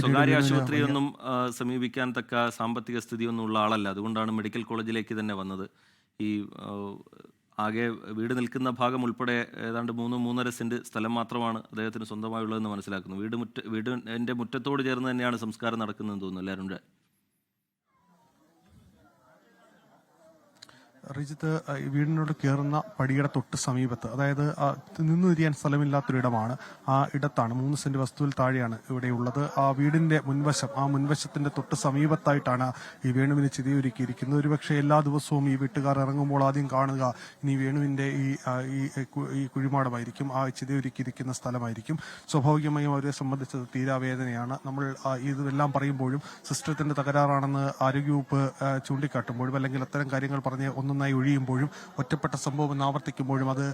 സ്വകാര്യ ആശുപത്രിയൊന്നും സമീപിക്കാൻ തക്ക സാമ്പത്തിക സ്ഥിതിയൊന്നും ഉള്ള ആളല്ല. അതുകൊണ്ടാണ് മെഡിക്കൽ കോളേജിലേക്ക് തന്നെ വന്നത്. ഈ ആകെ വീട് നിൽക്കുന്ന ഭാഗം ഉൾപ്പെടെ ഏതാണ്ട് മൂന്ന് മൂന്നര സെന്റ് സ്ഥലം മാത്രമാണ് അദ്ദേഹത്തിന് സ്വന്തമായുള്ളതെന്ന് മനസ്സിലാക്കുന്നു. വീട് മുറ്റ വീടിന്റെ മുറ്റത്തോട് ചേർന്ന് തന്നെയാണ് സംസ്കാരം നടക്കുന്നതെന്ന് തോന്നുന്നു. എല്ലാവരും റിജിത്ത് വീടിനോട് കയറുന്ന പടിയുടെ തൊട്ട് സമീപത്ത് അതായത് ആ, നിന്നു തിരിയാൻ സ്ഥലമില്ലാത്തൊരിടമാണ് ആ ഇടത്താണ്. മൂന്ന് സെന്റ് വസ്തുവിൽ താഴെയാണ് ഇവിടെ ഉള്ളത്. ആ വീടിന്റെ മുൻവശം ആ മുൻവശത്തിന്റെ തൊട്ട് സമീപത്തായിട്ടാണ് ഈ വേണുവിന് ചിതയൊരുക്കിയിരിക്കുന്നത്. ഒരുപക്ഷെ എല്ലാ ദിവസവും ഈ വീട്ടുകാർ ഇറങ്ങുമ്പോൾ ആദ്യം കാണുക ഇനി വേണുവിന്റെ ഈ ഈ കുഴിമാടമായിരിക്കും ആ ചിതയൊരുക്കിയിരിക്കുന്ന സ്ഥലമായിരിക്കും. സ്വാഭാവികമായും അവരെ സംബന്ധിച്ചത് തീരാവേദനയാണ് നമ്മൾ ഇതെല്ലാം പറയുമ്പോഴും സിസ്റ്റത്തിന്റെ തകരാറാണെന്ന് ആരോഗ്യവകുപ്പ് ചൂണ്ടിക്കാട്ടുമ്പോഴും അല്ലെങ്കിൽ അത്തരം കാര്യങ്ങൾ പറഞ്ഞ് ഒന്നൊന്നായി ഒഴിയുമ്പോഴും ഒറ്റപ്പെട്ട സംഭവം ആവർത്തിക്കുമ്പോഴും അത്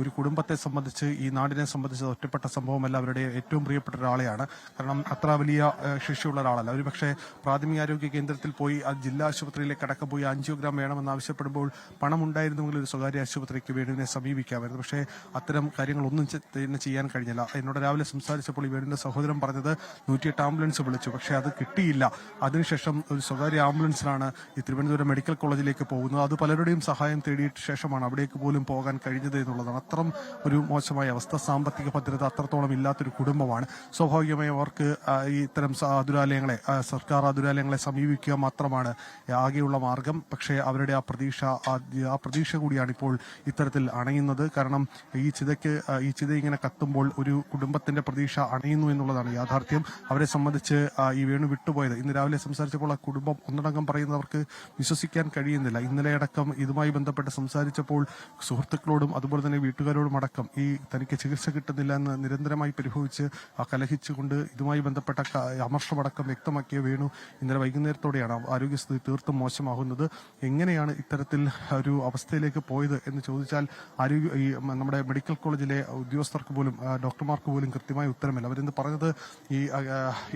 ഒരു കുടുംബത്തെ സംബന്ധിച്ച് ഈ നാടിനെ സംബന്ധിച്ച് ഒറ്റപ്പെട്ട സംഭവമല്ല അവരുടെ ഏറ്റവും പ്രിയപ്പെട്ട ഒരാളെയാണ്. കാരണം അത്ര വലിയ ശിക്ഷയുള്ള ഒരാളല്ല. ഒരു പക്ഷേ പ്രാഥമികാരോഗ്യ കേന്ദ്രത്തിൽ പോയി ആ ജില്ലാ ആശുപത്രിയിലേക്ക് അടക്കം പോയി ആൻജിയോഗ്രാം വേണമെന്ന് ആവശ്യപ്പെടുമ്പോൾ പണം ഉണ്ടായിരുന്നെങ്കിൽ ഒരു സ്വകാര്യ ആശുപത്രിക്ക് വേണുവിനെ സമീപിക്കാമായിരുന്നു. പക്ഷേ അത്തരം കാര്യങ്ങളൊന്നും തന്നെ ചെയ്യാൻ കഴിഞ്ഞില്ല. എന്നോട് രാവിലെ സംസാരിച്ചപ്പോൾ ഈ വേണുവിന്റെ സഹോദരൻ പറഞ്ഞത് നൂറ്റിയെട്ട് ആംബുലൻസ് വിളിച്ചു. പക്ഷേ അത് കിട്ടിയില്ല. അതിനുശേഷം ഒരു സ്വകാര്യ ആംബുലൻസിലാണ് ഈ തിരുവനന്തപുരം മെഡിക്കൽ കോളേജിലേക്ക് പോകുന്നത്. അത് പലരുടെയും സഹായം തേടിയിട്ട് ശേഷമാണ് അവിടേക്ക് പോലും പോകാൻ കഴിഞ്ഞത് എന്നുള്ളതാണ്. അത്രം ഒരു മോശമായ അവസ്ഥ. സാമ്പത്തിക ഭദ്രത അത്രത്തോളം ഇല്ലാത്തൊരു കുടുംബമാണ്. സ്വാഭാവികമായും അവർക്ക് ഇത്തരം ദുരാലയങ്ങളെ സർക്കാർ ദുരാലയങ്ങളെ സമീപിക്കുക മാത്രമാണ് ആകെയുള്ള മാർഗം. പക്ഷേ അവരുടെ ആ പ്രതീക്ഷ ആ- ആ പ്രതീക്ഷ കൂടിയാണ് ഇപ്പോൾ ഇത്തരത്തിൽ അണയുന്നത്. കാരണം ഈ ചിതയ്ക്ക് ഈ ചിത ഇങ്ങനെ കത്തുമ്പോൾ ഒരു കുടുംബത്തിന്റെ പ്രതീക്ഷ അണയുന്നു എന്നുള്ളതാണ് യാഥാർത്ഥ്യം. അവരെ സംബന്ധിച്ച് ഈ വേണു വിട്ടുപോയത്. ഇന്ന് രാവിലെ സംസാരിച്ചപ്പോൾ ആ കുടുംബം ഒന്നടങ്കം പറയുന്നവർക്ക് വിശ്വസിക്കാൻ കഴിയുന്നില്ല. ഇന്നലെ അടക്കം ഇതുമായി ബന്ധപ്പെട്ട് സംസാരിച്ചപ്പോൾ സുഹൃത്തുക്കളോടും അതുപോലെ തന്നെ വീട്ടുകാരോടും അടക്കം ഈ തനിക്ക് ചികിത്സ കിട്ടുന്നില്ല എന്ന് നിരന്തരമായി പരിഭവിച്ച് കലഹിച്ചുകൊണ്ട് ഇതുമായി ബന്ധപ്പെട്ട അമർഷമടക്കം വ്യക്തമാക്കിയ വേണു ഇന്നലെ വൈകുന്നേരത്തോടെയാണ് ആരോഗ്യസ്ഥിതി തീർത്തും മോശമാകുന്നത്. എങ്ങനെയാണ് ഇത്തരത്തിൽ ഒരു അവസ്ഥയിലേക്ക് പോയത് എന്ന് ചോദിച്ചാൽ ആരോഗ്യ ഈ നമ്മുടെ മെഡിക്കൽ കോളേജിലെ ഉദ്യോഗസ്ഥർക്ക് പോലും ഡോക്ടർമാർക്ക് പോലും കൃത്യമായ ഉത്തരമില്ല. അവരെന്ന് പറഞ്ഞത് ഈ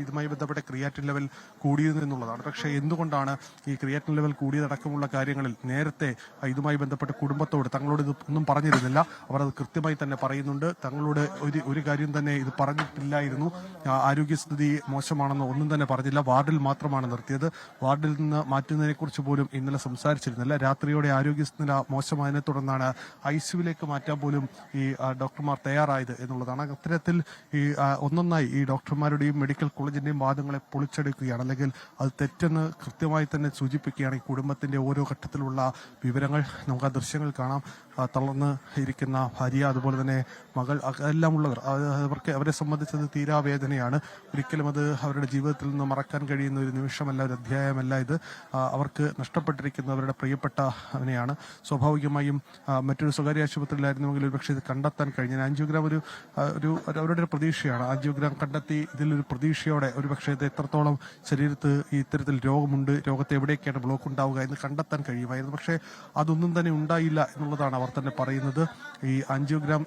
ഇതുമായി ബന്ധപ്പെട്ട ക്രിയാറ്റിൻ ലെവൽ കൂടിയത് എന്നുള്ളതാണ്. പക്ഷേ എന്തുകൊണ്ടാണ് ഈ ക്രിയാറ്റിൻ ലെവൽ കൂടിയതടക്കമുള്ള കാര്യങ്ങളിൽ നേരത്തെ ഇതുമായി ബന്ധപ്പെട്ട് കുടുംബത്തോട് തങ്ങളോട് ഇത് ഒന്നും പറഞ്ഞിരുന്നില്ല. അവർ അത് കൃത്യമായി തന്നെ പറയുന്നുണ്ട്. തങ്ങളോട് ഒരു ഒരു കാര്യം തന്നെ ഇത് പറഞ്ഞിട്ടില്ലായിരുന്നു. ആരോഗ്യസ്ഥിതി മോശമാണെന്ന് ഒന്നും തന്നെ പറഞ്ഞില്ല. വാർഡിൽ മാത്രമാണ് നിർത്തിയത്. വാർഡിൽ നിന്ന് മാറ്റുന്നതിനെ കുറിച്ച് പോലും ഇന്നലെ സംസാരിച്ചിരുന്നില്ല. രാത്രിയോടെ ആരോഗ്യസ്ഥിതി മോശമായതിനെ തുടർന്നാണ് ഐ സിയുവിലേക്ക് മാറ്റാൻ പോലും ഈ ഡോക്ടർമാർ തയ്യാറായത് എന്നുള്ളതാണ്. അത്തരത്തിൽ ഈ ഒന്നൊന്നായി ഈ ഡോക്ടർമാരുടെയും മെഡിക്കൽ കോളേജിന്റെയും വാദങ്ങളെ പൊളിച്ചെടുക്കുകയാണ്. അല്ലെങ്കിൽ അത് തെറ്റെന്ന് കൃത്യമായി തന്നെ സൂചിപ്പിക്കുകയാണ് ഈ കുടുംബത്തിന്റെ ഓരോ ഘട്ടത്തിലുള്ള വിവരങ്ങൾ നമുക്ക് ആ ദൃശ്യങ്ങൾ കാണാം. തളർന്ന് ഇരിക്കുന്ന ഭാര്യ അതുപോലെ തന്നെ മകൾ എല്ലാം ഉള്ളവർ അവർക്ക് അവരെ സംബന്ധിച്ചത് തീരാവേദനയാണ് ഒരിക്കലും അത് അവരുടെ ജീവിതത്തിൽ നിന്ന് മറക്കാൻ കഴിയുന്ന ഒരു നിമിഷമല്ല ഒരു അധ്യായമല്ല ഇത്. അവർക്ക് നഷ്ടപ്പെട്ടിരിക്കുന്ന അവരുടെ പ്രിയപ്പെട്ട അവനെയാണ്. സ്വാഭാവികമായും മറ്റൊരു സ്വകാര്യ ആശുപത്രിയിലായിരുന്നുവെങ്കിൽ ഒരു പക്ഷേ ഇത് കണ്ടെത്താൻ കഴിഞ്ഞ. ആൻജിയോഗ്രാം ഒരു ഒരു അവരുടെ ഒരു പ്രതീക്ഷയാണ്. ആൻജിയോഗ്രാം കണ്ടെത്തി ഇതിലൊരു പ്രതീക്ഷയോടെ ഒരു പക്ഷേ ഇത് എത്രത്തോളം ശരീരത്ത് ഇത്തരത്തിൽ രോഗമുണ്ട് രോഗത്തെ എവിടെയൊക്കെയാണ് ബ്ലോക്ക് ഉണ്ടാവുക എന്ന് കണ്ടെത്താൻ കഴിയുമായിരുന്നു. പക്ഷേ അതൊന്നും തന്നെ ഉണ്ടായില്ല എന്നുള്ളതാണ് അവർ തന്നെ പറയുന്നത് ഈ ആൻജിയോഗ്രാം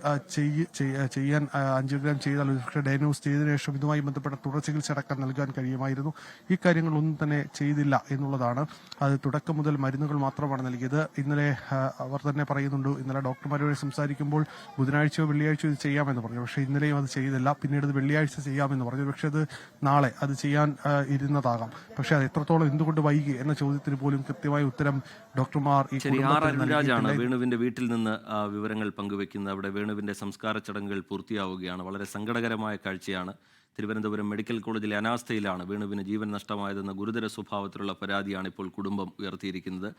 ചെയ്യാൻ ആൻജിയോഗ്രാം ചെയ്താൽ ഒരു പക്ഷേ ഡയഗ്നോസ് ചെയ്തതിനു ശേഷം ഇതുമായി ബന്ധപ്പെട്ട തുടർ ചികിത്സ അടക്കം നൽകാൻ കഴിയുമായിരുന്നു. ഈ കാര്യങ്ങളൊന്നും തന്നെ ചെയ്തില്ല എന്നുള്ളതാണ്. അത് തുടക്കം മുതൽ മരുന്നുകൾ മാത്രമാണ് നൽകിയത്. ഇന്നലെ അവർ തന്നെ പറയുന്നുണ്ട് ഇന്നലെ ഡോക്ടർമാരോട് സംസാരിക്കുമ്പോൾ ബുധനാഴ്ചയോ വെള്ളിയാഴ്ചയോ ഇത് ചെയ്യാമെന്ന് പറഞ്ഞു. പക്ഷേ ഇന്നലെയും അത് ചെയ്തില്ല. പിന്നീട് ഇത് വെള്ളിയാഴ്ച ചെയ്യാമെന്ന് പറഞ്ഞു. പക്ഷേ അത് നാളെ അത് ചെയ്യാൻ ഇരുന്നതാകാം. പക്ഷേ അത് എത്രത്തോളം എന്തുകൊണ്ട് വൈകി എന്ന ചോദ്യത്തിന് പോലും കൃത്യമായ ഉത്തരം ഡോക്ടർമാർ ഈ. വേണുവിന്റെ വീട്ടിൽ നിന്ന് ആ, വിവരങ്ങൾ പങ്കുവെക്കുന്ന അവിടെ വേണുവിന്റെ സംസ്കാര ചടങ്ങുകൾ പൂർത്തിയാവുകയാണ്. വളരെ സങ്കടകരമായ കാഴ്ചയാണ്. തിരുവനന്തപുരം മെഡിക്കൽ കോളേജിലെ അനാസ്ഥയിലാണ് വേണുവിന് ജീവൻ നഷ്ടമായതെന്ന ഗുരുതര സ്വഭാവത്തിലുള്ള പരാതിയാണ് ഇപ്പോൾ കുടുംബം ഉയർത്തിയിരിക്കുന്നത്.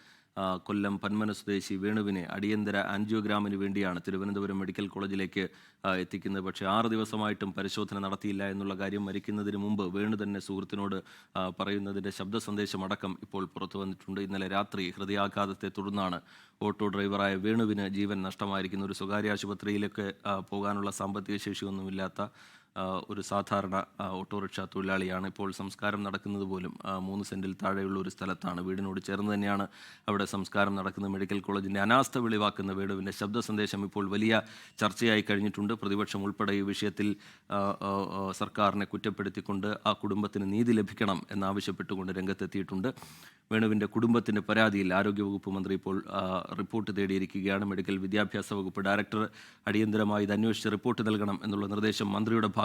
കൊല്ലം പന്മന സ്വദേശി വേണുവിനെ അടിയന്തര ആൻജിയോഗ്രാമിന് വേണ്ടിയാണ് തിരുവനന്തപുരം മെഡിക്കൽ കോളേജിലേക്ക് എത്തിക്കുന്നത്. പക്ഷേ ആറ് ദിവസമായിട്ടും പരിശോധന നടത്തിയില്ല എന്നുള്ള കാര്യം മരിക്കുന്നതിന് മുമ്പ് വേണു തന്നെ സുഹൃത്തിനോട് പറയുന്നതിന്റെ ശബ്ദ സന്ദേശമടക്കം ഇപ്പോൾ പുറത്തു വന്നിട്ടുണ്ട്. ഇന്നലെ രാത്രി ഹൃദയാഘാതത്തെ തുടർന്നാണ് ഓട്ടോ ഡ്രൈവറായ വേണുവിന് ജീവൻ നഷ്ടമായിരിക്കുന്ന ഒരു സ്വകാര്യ ആശുപത്രിയിലൊക്കെ പോകാനുള്ള സാമ്പത്തിക ശേഷിയൊന്നുമില്ലാത്ത ഒരു സാധാരണ ഓട്ടോറിക്ഷ തൊഴിലാളിയാണ്. ഇപ്പോൾ സംസ്കാരം നടക്കുന്നത് പോലും മൂന്ന് സെന്റിൽ താഴെയുള്ള ഒരു സ്ഥലത്താണ്. വീടിനോട് ചേർന്ന് തന്നെയാണ് അവിടെ സംസ്കാരം നടക്കുന്നത്. മെഡിക്കൽ കോളേജിന്റെ അനാസ്ഥ വെളിവാക്കുന്ന വേണുവിന്റെ ശബ്ദ സന്ദേശം ഇപ്പോൾ വലിയ ചർച്ചയായി കഴിഞ്ഞിട്ടുണ്ട്. പ്രതിപക്ഷം ഉൾപ്പെടെ ഈ വിഷയത്തിൽ സർക്കാരിനെ കുറ്റപ്പെടുത്തിക്കൊണ്ട് ആ കുടുംബത്തിന് നീതി ലഭിക്കണം എന്നാവശ്യപ്പെട്ടുകൊണ്ട് രംഗത്തെത്തിയിട്ടുണ്ട്. വേണുവിന്റെ കുടുംബത്തിന്റെ പരാതിയിൽ ആരോഗ്യവകുപ്പ് മന്ത്രി ഇപ്പോൾ റിപ്പോർട്ട് തേടിയിരിക്കുകയാണ്. മെഡിക്കൽ വിദ്യാഭ്യാസ വകുപ്പ് ഡയറക്ടർ അടിയന്തരമായി ഇത് അന്വേഷിച്ച് റിപ്പോർട്ട് നൽകണം എന്നുള്ള നിർദ്ദേശം മന്ത്രിയുടെ ഭാഗത്ത്